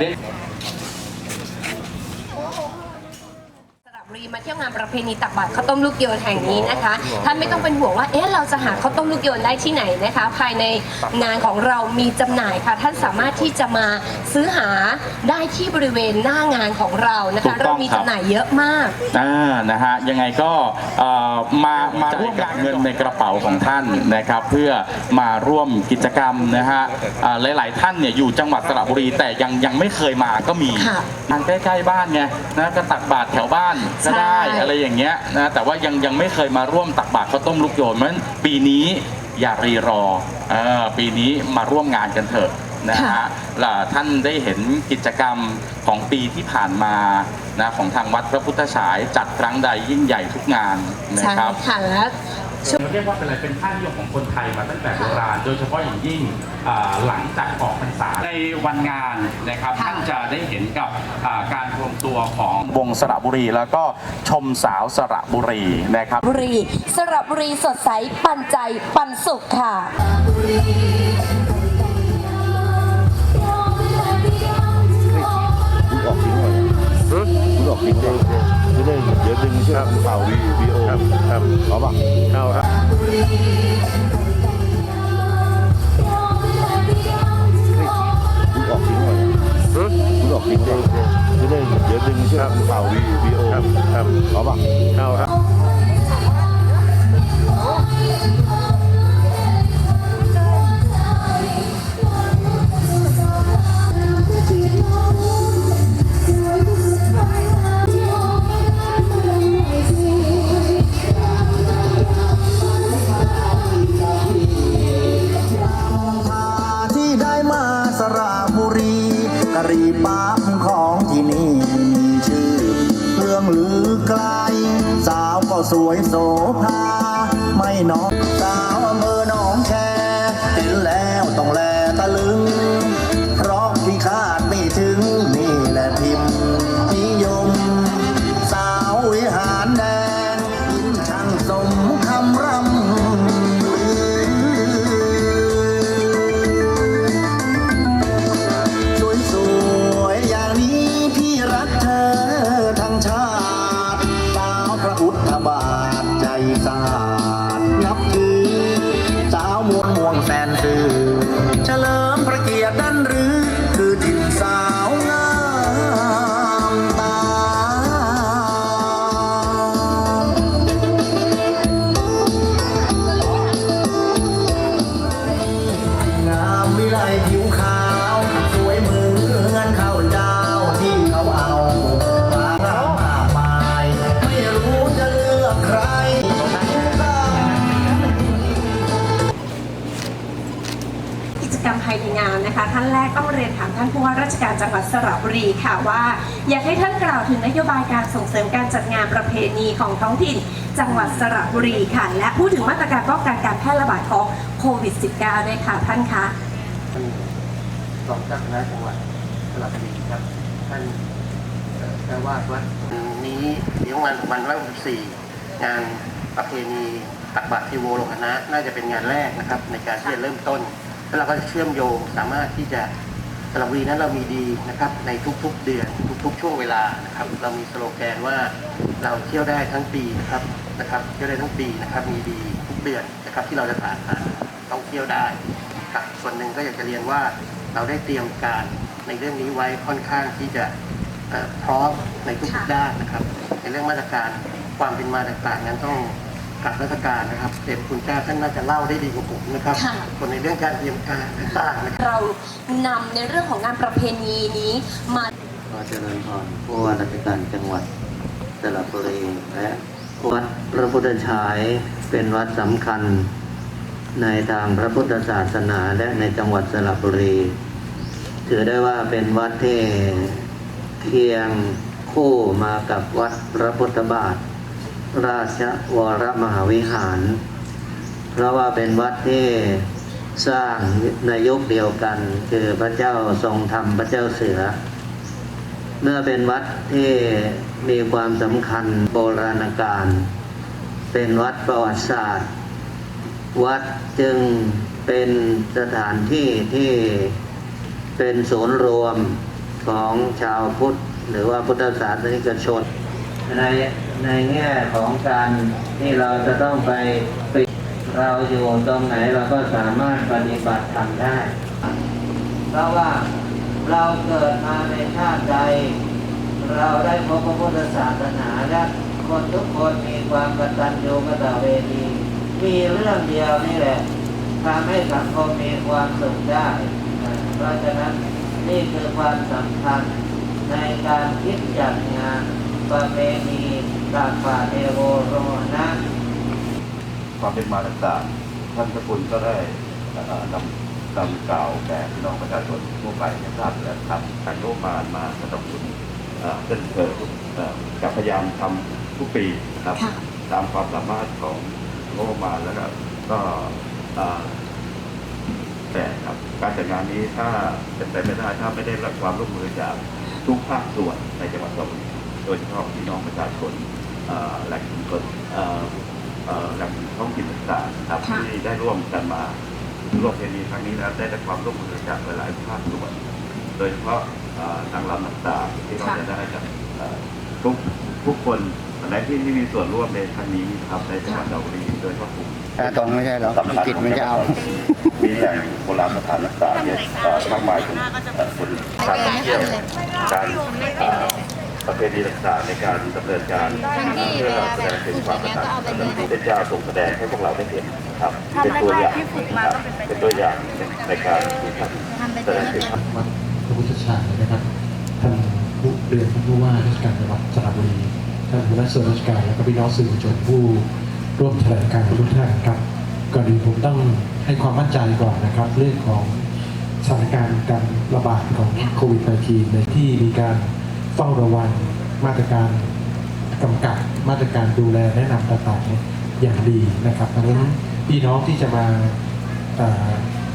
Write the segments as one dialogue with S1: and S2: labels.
S1: เรียน
S2: สระ บุรีมาเที่ยวงานประเพณีตักบาตรข้าวต้มลูกโยนแห่งนี้นะคะท่านไม่ต้องเป็นห่วงว่าเอ๊ะเราจะหาข้าวต้มลูกโยนได้ที่ไหนนะคะ ภายในงานของเรามีจำหน่ายค่ะ ท่านสามารถที่จะมาซื้อหาได้ที่บริเวณหน้างานของเรานะ
S1: ถู
S2: คะ
S1: กต้
S2: เรา
S1: อง
S2: มี
S1: ครับ
S2: จำหน่ายเยอะมาก
S1: อ่านะฮะยังไงก็เอ่อมามาร่วมกับเงินในกระเป๋าของท่านนะครับ เพื่อมาร่วมกิจกรรมนะฮะอ่าหลาย ๆ ท่านเนี่ยอยู่จังหวัดสระบุรีแต่ยังยังไม่เคยมาก็มี
S2: ค่ะ
S1: ทางใกล้ๆบ้านไงนะก็ตักบาตรแถวบ้านก็ได้
S2: ใช่
S1: อะไรอย่างเงี้ยนะแต่ว่ายังยังไม่เคยมาร่วมตักบาตรข้าวต้มลูกโยนเพราะฉะนั้นปีนี้อย่ารีรอเออปีนี้มาร่วมงานกันเถอะนะฮะล่ะท่านได้เห็นกิจกรรมของปีที่ผ่านมานะของทางวัดพระพุทธฉายจัดครั้งใดยิ่งใหญ่ทุกงานนะ
S2: ใช่
S1: ครับ
S2: ค่ะและ
S1: เรียกว่าเป็นอะไรเป็นค่านิยมของคนไทยมาตั้งแต่โบราณ โดยเฉพาะอย่างยิ่งอ่าหลังจากออกพรรษาในวันงานนะครับ
S2: ค่ะ
S1: ท่านจะได้เห็นกับอ่าการรวมตัวของวงสระบุรี แล้วก็ชมสาวสระบุรีนะครับ
S2: บุรี สระบุรีสดใส ปันใจ ปันสุขค่ะ
S3: คุณออกทิ้งหน่อยคุณออกทิ้งเลย จะได้เดี๋ยวดึงเชือกเป่าวีวีโอครับครับเอาป่ะเอาครับคุณออกทิ้งหน่อยคุณออกทิ้งเลยจะได้เดี๋ยวดึงเชือกเป่าวีวีโอครับครับเอาป่ะเอาครับ
S4: สระบุรีกะหรี่ปั๊บของที่นี่มีชื่อเรื่องลือไกล สาวก็สวยโสภาไม่น้อย ทใจสตร์นับถือ ท่า
S2: นแรกต้องเรียนถามท่านผู้ว่าราชการจังหวัดสระบุรีค่ะว่า อยากให้ท่านกล่าวถึงนโยบายการส่งเสริมการจัดงานประเพณีของท้องถิ่น จังหวัดสระบุรีค่ะ และพูดถึงมาตรการป้องกันการแพร่ระบาดของโควิด -19 ด้วยค่ะท่านคะ
S5: ท่านรองเจ้าคณะจังหวัดสระบุรีครับ ท่านเจ้าวาดวัดนี้เดี๋ยววันวันที่สี่งานประเพณีตักบาตรเทโวโลคณะน่าจะเป็นงานแรกนะครับ ในการที่จะเริ่มต้น แล้วเราก็จะเชื่อมโยงสามารถที่จะสระบุรีนั้นเรามีดีนะครับในทุกๆเดือนทุกๆ ช่วงเวลานะครับ เรามีสโลแกนว่าเราเที่ยวได้ทั้งปีนะครับนะครับเที่ยวได้ทั้งปีนะครับมีดีทุกเดือนนะครับที่เราจะผ่านผ่านต้องเที่ยวได้ครับส่วนหนึ่งก็อยากจะเรียนว่าเราได้เตรียมการในเรื่องนี้ไว้ค่อนข้างที่จะเอ่อพร้อมในทุก
S2: ค่ะ
S5: ๆด้านนะครับ ในเรื่องมาตรการความเป็นมาต่างๆนั้นต้อง กลับราชการนะครับเด็คุณเจ้าท่านน่าจะเล่าได้ดีกว่าผมนะครับ
S2: ค่ะ
S5: ส่วนในเรื่องการเตรียมการต่างๆนะครับ
S2: เรานำในเรื่องของงานประเพณีนี้มา
S6: ขอเจริญพรผู้ว่าราชการจังหวัดสระบุรีและวัดพระพุทธฉายเป็นวัดสำคัญ ในทางพระพุทธศาสนาและในจังหวัดสระบุรี ถือได้ว่าเป็นวัดที่เคียงคู่มากับวัดพระพุทธบาท ราชวรมหาวิหาร เพราะว่าเป็นวัดที่สร้างในยุคเดียวกัน คือพระเจ้าทรงธรรมพระเจ้าเสือ เมื่อเป็นวัดที่มีความสำคัญโบราณกาลเป็นวัดประวัติศาสตร์ วัดจึงเป็นสถานที่ที่เป็นศูนย์รวมของชาวพุทธ หรือว่าพุทธศาสนิกชนใน ในแง่ของการที่เราจะต้องไปปิดเราอยู่ตรงไหนเราก็สามารถปฏิบัติธรรมได้ เพราะว่าเราเกิดมาในชาติใด เราได้พบพระพุทธศาสนาและคนทุกคนมีความกตัญญูกตเวที มีเรื่องเดียวนี่แหละทำให้สังคมมีความสุขได้ เพราะฉะนั้นนี่คือความสำคัญในการคิดจัดงานประเพณี ตากบาเอโวโรนะ
S3: ความเป็นมาต่างๆท่านเจ้าคุณก็ได้นำนำกล่าวแก่พี่น้องประชาชนทั่วไปให้ทราบแล้วครับทางโลมานมาสนับสนุนเอ่อเช่นเคยเอ่อกับพยายามทำทุกปีนะครับตามความสามารถของโลกมานแล้วก็ก็แต่ครับการจัดงานนี้ถ้าเป็นไปไม่ได้ถ้าไม่ได้รับความร่วมมือจากทุกภาคส่วนในจังหวัดสระบุรีโดยเฉพาะพี่น้องประชาชน แหล่งชุมชนเอ่อเอ่อแหล่งท้องถิ่นต่างๆนะครับ
S2: ค่ะ
S3: ที่ได้ร่วมกันมาร่วมเพณีครั้งนี้นะครับได้รับความร่วมมือจากหลายๆภาคส่วนโดยเฉพาะเอ่อทางลำต่างๆที่เราจะได้จากเอ่อทุกทุกคนในที่ที่มีส่วนร่วมในครั้งนี้ครับในจังหวัดเราบุรีโดยเฉพาะกลุ่ม
S7: ตรงไม่ใช่หรอ
S3: สำคัญ
S7: กิจมันจะเอา
S3: มีแหล่งโบราณสถานต่างๆเนี่ยเอ่อมากมายถึงเอ่อคนการท่องเที่ยวการเอ่อ ประเพณีต่างๆในการดำเนินการเพื่อแสดงถึงความกตัญญูกตเวทีพระเจ้าทรงแสดงให้พวกเราได้เห็นครับเป็นตัวอย่างครับเป็นตัวอย่างในการที่ท่านแสดงถึง
S8: วัดพระพุทธชาตินะครับท่านผู้เรียนท่านผู้ว่าราชการจังหวัดสระบุรีท่านหัวหน้าส่วนราชการและก็พี่น้องสื่อมวลชนผู้ร่วมแถลงการณ์ทุกท่านครับก่อนอื่นผมต้องให้ความมั่นใจก่อนนะครับ เรื่องของสถานการณ์การระบาดของโควิด -19 ในที่มีการเฝ้าระวังมาตรการกำกับมาตรการดูแลแนะนำต่างๆอย่างดีนะครับดังนั้นพี่น้องที่จะมา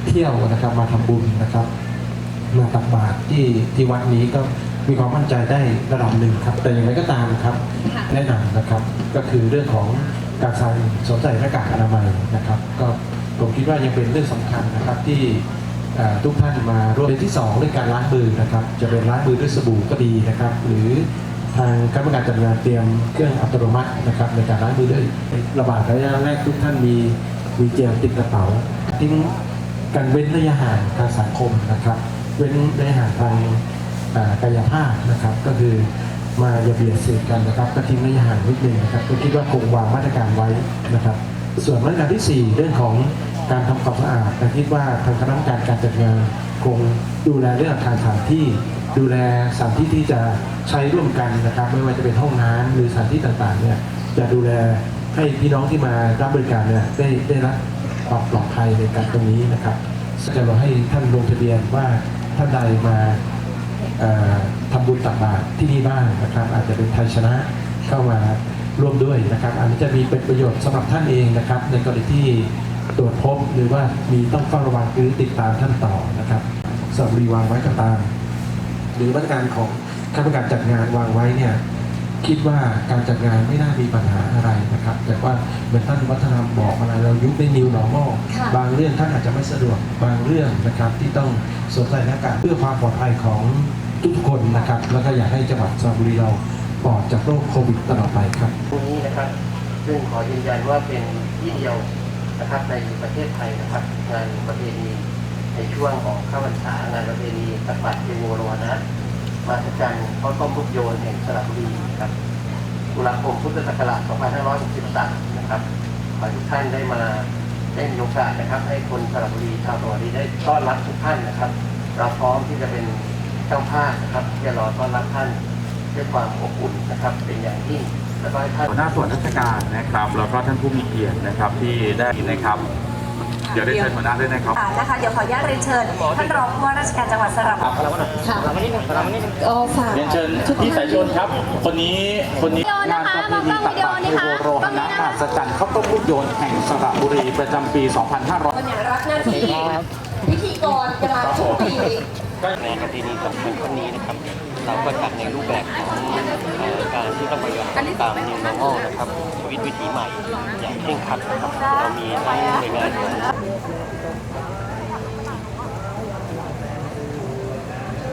S8: เที่ยวนะครับมาทำบุญนะครับมาตักบาตรที่ที่วัดนี้ก็มีความมั่นใจได้ระดับหนึ่งครับ แต่อย่างไรก็ตามครับแนะนำนะครับ ก็คือเรื่องของการใส่สวมใส่หน้ากากอนามัยนะครับ ก็ผมคิดว่ายังเป็นเรื่องสำคัญนะครับที่ ทุกท่านมาร่วมเป็นที่สองเรื่องการล้างมือนะครับ จะเป็นล้างมือด้วยสบู่ก็ดีนะครับ หรือทางคณะกรรมการจัดงานเตรียมเครื่องอัตโนมัตินะครับในการล้างมือด้วยระบาดระยะแรกทุกท่านมีมีเจลติดกระเป๋าทิ้งการเว้นระยะห่างทางสังคมนะครับ เว้นระยะห่างทางกายภาพนะครับ ก็คือมาอย่าเบียดเสียดกันนะครับ ก็ทิ้งระยะห่างนิดนึงนะครับก็คิดว่าคงวางมาตรการไว้นะครับ ส่วนมาตรการที่ 4 เรื่องของ การทำความสะอาดนะคิดว่าทางคณะกรรมการการจัดงานคงดูแลเรื่องอาคารสถานที่ ดูแลสถานที่ที่จะใช้ร่วมกันนะครับไม่ว่าจะเป็นห้องน้ำหรือสถานที่ต่างๆเนี่ยจะดูแลให้พี่น้องที่มารับบริการเนี่ยได้ได้รับความปลอดภัยในการตรงนี้นะครับจะเราให้ท่านลงทะเบียนว่าท่านใดมาเอ่อทำบุญตักบาตรที่นี่บ้างนะครับ อาจจะเป็นไทยชนะเข้ามาร่วมด้วยนะครับ อันนี้จะมีเป็นประโยชน์สำหรับท่านเองนะครับ ในกรณีที่ ตรวจพบหรือว่ามีต้องเฝ้าระวังหรือติดตามท่านต่อนะครับสำหรับรีวางไว้ก็ตาม หรือมาตรการของคณะกรรมการจัดงานวางไว้เนี่ยคิดว่าการจัดงานไม่น่ามีปัญหาอะไรนะครับ แต่ว่าเหมือนท่านวัฒนธรรมบอกมาเรายุคใน new normal
S2: ค่ะ
S8: บางเรื่องท่านอาจจะไม่สะดวกบางเรื่องนะครับที่ต้องสวมใส่หน้ากากเพื่อความปลอดภัยของทุกคนนะครับ แล้วก็อยากให้จังหวัดสระบุรีเราปลอดจากโรคโควิดตลอดไปครับ
S5: ตรงนี้นะครับซึ่งขอยืนยันว่าเป็นที่เดียว นะครับในประเทศไทยนะครับงานประเพณีในช่วงของข้าพรรษางานประเพณีตักบาตรเทโวโรวนะมาสจันข้าวต้มลูกโยนแห่งสระบุรีครับตุลาคมพุทธศักราช 2563 นะครับขอทุกท่านได้มาได้มีโอกาสนะครับ ให้คนสระบุรีชาวสระบุรีได้ต้อนรับทุกท่านนะครับ เราพร้อมที่จะเป็นเจ้าภาพนะครับที่จะรอต้อนรับท่านด้วยความอบอุ่นนะครับ เป็นอย่างยิ่ง ห้ท่าน
S1: หัวหน้าส่วนราชการนะครับแล้วก็ท่านผู้มีเกียรตินะครับที่ได้นะครับเดี๋ยวได้เชิญหัวหน้าด้วยนะครับ
S2: ค่ะนะคะเดี๋ยวขออนุญาตเรียนเชิญท่านรองผู้ว่าราชการจังหวัดสระบุรีค่ะเออฝาก
S1: เรียนเชิญพี่สายชนครับ คนนี้คนนี้
S9: วิดีโอนะคะ
S1: งานประเพณีตักบาตรเทโวโรหณะมหัศจรรย์ข้าวต้มลูกโยนแห่งสระบุรีประจำปี 2500
S2: คนอย่างรักหน้าที่พิธีกรจะมาทุกปี
S10: ในประเพณีสำคัญครั้งนี้นะครับ เราก็จัดในรูปแบบของเอ่อการที่ต้องปฏิบัติตาม New Normal นะครับชีวิตวิถีใหม่อย่างเคร่งครัดนะครับเรามีทั้งหน่วยงานของ